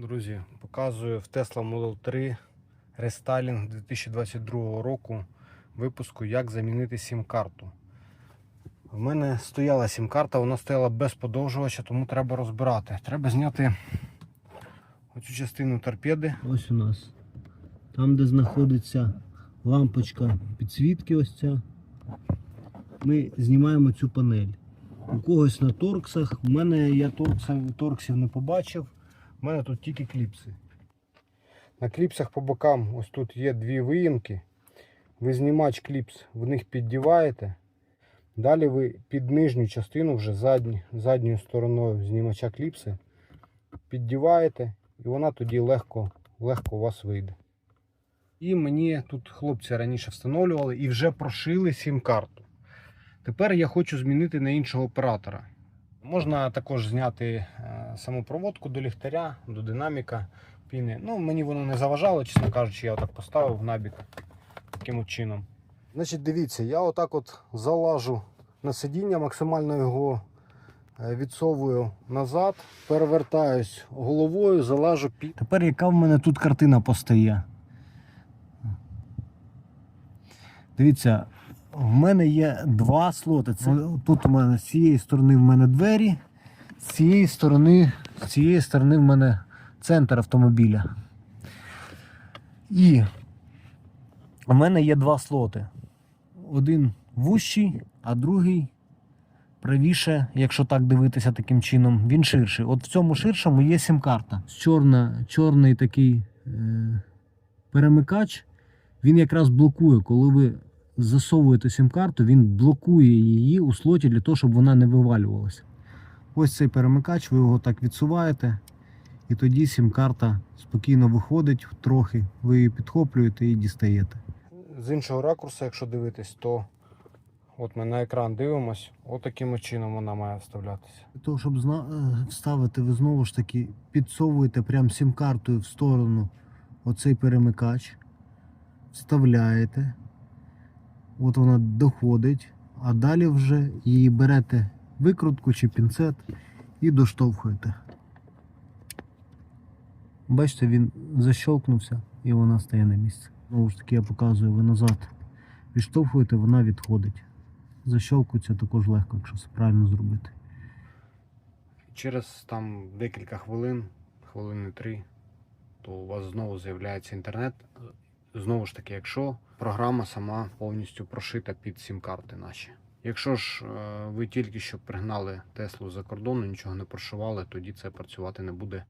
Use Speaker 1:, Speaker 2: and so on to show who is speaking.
Speaker 1: Друзі, показую в Tesla Model 3 рестайлінг 2022 року випуску, як замінити сім-карту. В мене стояла сім-карта, вона стояла без подовжувача, тому треба розбирати. Треба зняти оцю частину торпеди.
Speaker 2: Ось у нас. Там, де знаходиться лампочка підсвітки, ось ця. Ми знімаємо цю панель. У когось на торксах. У мене я торксів, торксів не побачив.
Speaker 1: У мене тут тільки кліпси. На кліпсах по бокам ось тут є дві виїмки. Ви знімач кліпс в них піддіваєте. Далі ви під нижню частину вже задні, задньою стороною знімача кліпси піддіваєте і вона тоді легко, легко у вас вийде. І мені тут хлопці раніше встановлювали і вже прошили сім-карту. Тепер я хочу змінити на іншого оператора. Можна також зняти е, саму проводку до ліхтаря, до динаміка, піни. Ну, мені воно не заважало, чесно кажучи, я отак поставив в набік таким от чином. Значить, дивіться, я отак от залажу на сидіння, максимально його е, відсовую назад, перевертаюсь головою, залажу під.
Speaker 2: Тепер яка в мене тут картина постає? Дивіться, в мене є два слоти. Це, тут у мене з цієї сторони в мене двері, з цієї сторони, з цієї сторони в мене центр автомобіля. І в мене є два слоти. Один вущий, а другий правіше, якщо так дивитися таким чином, він ширший. От в цьому ширшому є сім-карта. Чорна, чорний такий е, перемикач, він якраз блокує, коли ви засовуєте сім-карту, він блокує її у слоті для того, щоб вона не вивалювалася. Ось цей перемикач, ви його так відсуваєте, і тоді сім-карта спокійно виходить трохи, ви її підхоплюєте і дістаєте.
Speaker 1: З іншого ракурсу, якщо дивитись, то от ми на екран дивимось, от чином вона має вставлятися.
Speaker 2: Для того, щоб е, вставити, ви знову ж таки підсовуєте прям сім-картою в сторону оцей перемикач, вставляєте, от вона доходить, а далі вже її берете викрутку чи пінцет і доштовхуєте. Бачите, він защолкнувся і вона стає на місце. Знову ж таки, я показую, ви назад відштовхуєте, вона відходить. Защолкується також легко, якщо все правильно зробити.
Speaker 1: Через там декілька хвилин, хвилини три, то у вас знову з'являється інтернет. Знову ж таки, якщо програма сама повністю прошита під сім-карти наші. Якщо ж е, ви тільки що пригнали Теслу за кордону, нічого не прошивали, тоді це працювати не буде.